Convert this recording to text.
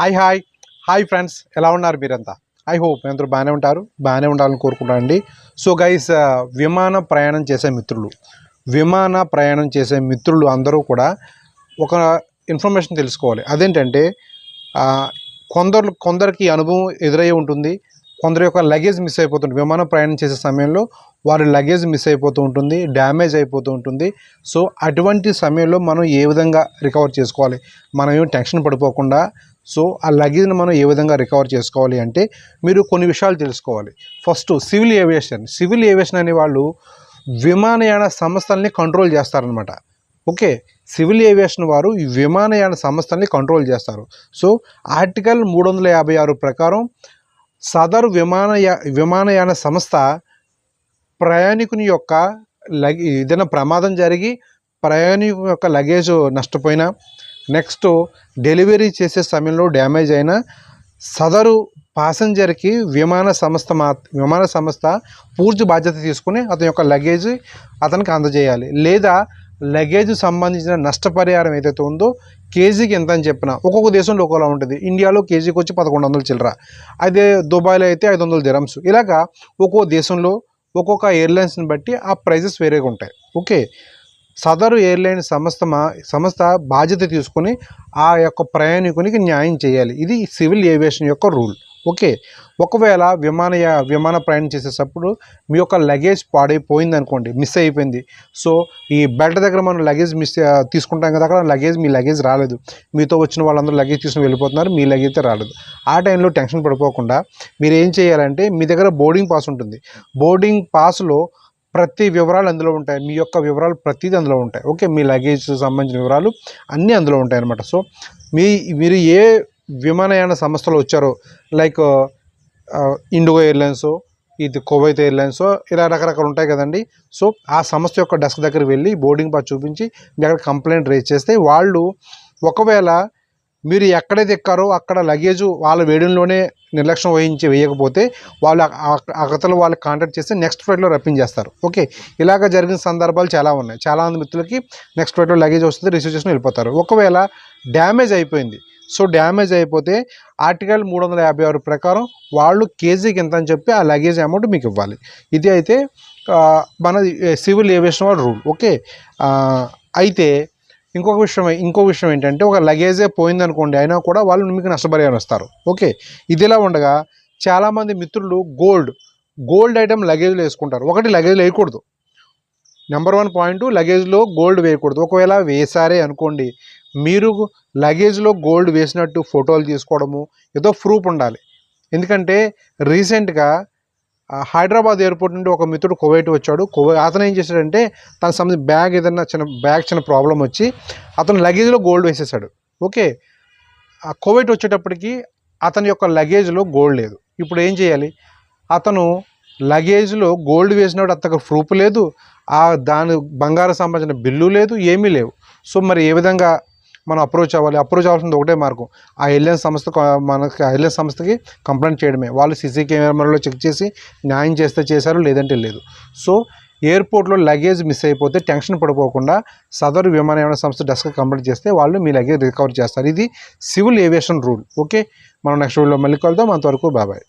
Hi hi. Hi friends. ఎలా ఉన్నారు మీరంతా? ఐ హోప్ అందరూ బాగానే ఉంటారు. బాగానే ఉండాలని కోరుకుంటానండి. సో గైస్ విమాన ప్రయాణం చేసే మిత్రులు విమాన ప్రయాణం చేసే మిత్రులు అందరూ కూడా ఒక ఇన్ఫర్మేషన్ తెలుసుకోవాలి. అదేంటంటే కొందరు కొందరికి అనుభవం ఎదురై ఉంటుంది. కొందరి యొక్క లగేజ్ మిస్ అయిపోతుంది విమానం ప్రయాణం చేసే సమయంలో వారి లగేజ్ మిస్ అయిపోతూ ఉంటుంది డ్యామేజ్ అయిపోతూ ఉంటుంది. సో అటువంటి సమయంలో మనం ఏ విధంగా రికవర్ చేసుకోవాలి? మనం ఏం టెన్షన్ పడిపోకుండా సో ఆ లగేజ్ని మనం ఏ విధంగా రికవర్ చేసుకోవాలి అంటే మీరు కొన్ని విషయాలు తెలుసుకోవాలి. First civil aviation. Civil aviation అనే వాళ్ళు విమానయాన సంస్థల్ని కంట్రోల్ చేస్తారనమాట ఓకే? సివిల్ ఏవియేషన్ వారు ఈ విమానయాన సంస్థల్ని కంట్రోల్ చేస్తారు. సో ఆర్టికల్ మూడు వందల యాభై ఆరు ప్రకారం సదరు విమానయా విమానయాన సంస్థ ప్రయాణికుని యొక్క లగే ఏదైనా ప్రమాదం జరిగి ప్రయాణికుని యొక్క లగేజ్ నష్టపోయినా నెక్స్ట్ డెలివరీ చేసే సమయంలో డ్యామేజ్ అయిన సదరు పాసెంజర్కి విమాన సంస్థ మా విమాన సంస్థ పూర్తి బాధ్యత తీసుకుని అతని యొక్క లగేజ్ అతనికి అందజేయాలి. లేదా లగేజ్ సంబంధించిన నష్టపరిహారం ఏదైతే ఉందో కేజీకి ఎంత అని చెప్పిన ఒక్కొక్క దేశంలో ఒకలా ఉంటుంది. ఇండియాలో కేజీకి వచ్చి పదకొండు వందలు చిల్లర. అదే దుబాయ్లో అయితే ఐదు వందల దిరమ్స్. ఇలాగా ఒక్కో దేశంలో ఒక్కొక్క ఎయిర్లైన్స్ని బట్టి ఆ ప్రైజెస్ వేరేగా ఉంటాయి ఓకే? సదరు ఎయిర్లైన్ సంస్థ మా సంస్థ బాధ్యత తీసుకొని ఆ యొక్క ప్రయాణికునికి న్యాయం చేయాలి. ఇది సివిల్ ఏవియేషన్ యొక్క రూల్. ఓకే. ఒకవేళ విమానయ విమాన ప్రయాణం చేసేటప్పుడు మీ యొక్క లగేజ్ పాడైపోయింది అనుకోండి మిస్ అయిపోయింది. సో ఈ బెల్ట్ దగ్గర మనం లగేజ్ మిస్ తీసుకుంటాం కదా అక్కడ లగేజ్ మీ లగేజ్ రాలేదు. మీతో వచ్చిన వాళ్ళందరూ లగేజ్ తీసుకుని వెళ్ళిపోతున్నారు మీ లగేజ్ అయితే రాలేదు. ఆ టైంలో టెన్షన్ పడిపోకుండా మీరు ఏం చేయాలంటే మీ దగ్గర బోర్డింగ్ పాస్ ఉంటుంది. బోర్డింగ్ పాస్లో ప్రతి వివరాలు అందులో ఉంటాయి. మీ యొక్క వివరాలు ప్రతిదీ అందులో ఉంటాయి. ఓకే మీ లగేజ్ సంబంధించిన వివరాలు అన్నీ అందులో ఉంటాయి అన్నమాట. సో మీ మీరు ఏ విమానయాన సంస్థలో వచ్చారో లైక్ ఇండిగో ఎయిర్లైన్స్ ఇది కువైత్ ఎయిర్లైన్స్ ఇలా రకరకాలు ఉంటాయి కదండి. సో ఆ సంస్థ యొక్క డెస్క్ దగ్గర వెళ్ళి బోర్డింగ్ పాస్ చూపించి మీ అక్కడ కంప్లైంట్ రేజ్ చేస్తే వాళ్ళు ఒకవేళ మీరు ఎక్కడైతే ఎక్కారో అక్కడ లగేజ్ వాళ్ళ వేడిలోనే నిర్లక్ష్యం వహించి వేయకపోతే వాళ్ళు అగతలు వాళ్ళు కాంటాక్ట్ చేస్తే నెక్స్ట్ ఫ్లైట్లో రప్పించేస్తారు. ఓకే. ఇలాగ జరిగిన సందర్భాలు చాలా ఉన్నాయి. చాలా మంది మిత్రులకి నెక్స్ట్ ఫ్లైట్లో లగేజ్ వస్తుంది రిసీవ్ చేసుకుని వెళ్ళిపోతారు. ఒకవేళ డ్యామేజ్ అయిపోయింది. సో డ్యామేజ్ అయిపోతే ఆర్టికల్ మూడు వందల యాభై ఆరు ప్రకారం వాళ్ళు కేజీకి ఎంత అని చెప్పి ఆ లగేజ్ అమౌంట్ మీకు ఇవ్వాలి. ఇది అయితే మన సివిల్ ఏవియేషన్ వాళ్ళ రూల్. ఓకే. అయితే ఇంకొక విషయం ఇంకో విషయం ఏంటంటే ఒక లగేజే పోయిందనుకోండి అయినా కూడా వాళ్ళు మీకు నష్టపరిహారం ఇస్తారు. ఓకే ఇదిలా ఉండగా చాలామంది మిత్రులు గోల్డ్ గోల్డ్ ఐటమ్ లగేజ్లో వేసుకుంటారు. ఒకటి లగేజ్లో వేయకూడదు. నెంబర్ వన్ పాయింట్ లగేజ్లో గోల్డ్ వేయకూడదు. ఒకవేళ వేసారే అనుకోండి మీరు లగేజ్లో గోల్డ్ వేసినట్టు ఫోటోలు తీసుకోవడము ఏదో ప్రూఫ్ ఉండాలి. ఎందుకంటే రీసెంట్గా హైదరాబాద్ ఎయిర్పోర్ట్ నుండి ఒక మిత్రుడు కువైట్ వచ్చాడు. కువై అతను ఏం చేశాడంటే తన సంబంధించి బ్యాగ్ ఏదైనా చిన్న బ్యాగ్ చిన్న ప్రాబ్లం వచ్చి అతను లగేజ్లో గోల్డ్ వేసేసాడు. ఓకే? ఆ కువైట్ వచ్చేటప్పటికి అతని యొక్క లగేజ్లో గోల్డ్ లేదు. ఇప్పుడు ఏం చేయాలి? అతను లగేజ్లో గోల్డ్ వేసినప్పుడు అతనికి ప్రూఫ్ లేదు. ఆ దాని బంగారం సంబంధించిన బిల్లు లేదు ఏమీ లేవు. సో మరి ఏ విధంగా మనం అప్రోచ్ అవ్వాలి. అప్రోచ్ అవ్వాల్సింది ఒకటే మార్గం. ఆ ఎల్ఎన్ సంస్థ మనకి ఆ ఎల్ఎన్ సంస్థకి కంప్లైంట్ చేయడమే. వాళ్ళు సీసీ కెమెరాలో చెక్ చేసి న్యాయం చేస్తే చేశారు లేదంటే లేదు. సో ఎయిర్పోర్ట్లో లగేజ్ మిస్ అయిపోతే టెన్షన్ పడిపోకుండా సదరు విమానయాన సంస్థ డెస్క్ కంప్లైంట్ చేస్తే వాళ్ళు మీ లగేజ్ రికవర్ చేస్తారు. ఇది సివిల్ ఏవియేషన్ రూల్ ఓకే మనం నెక్స్ట్ వీడియోలో మళ్ళీ కలుద్దాం. అంతవరకు బాబాయ్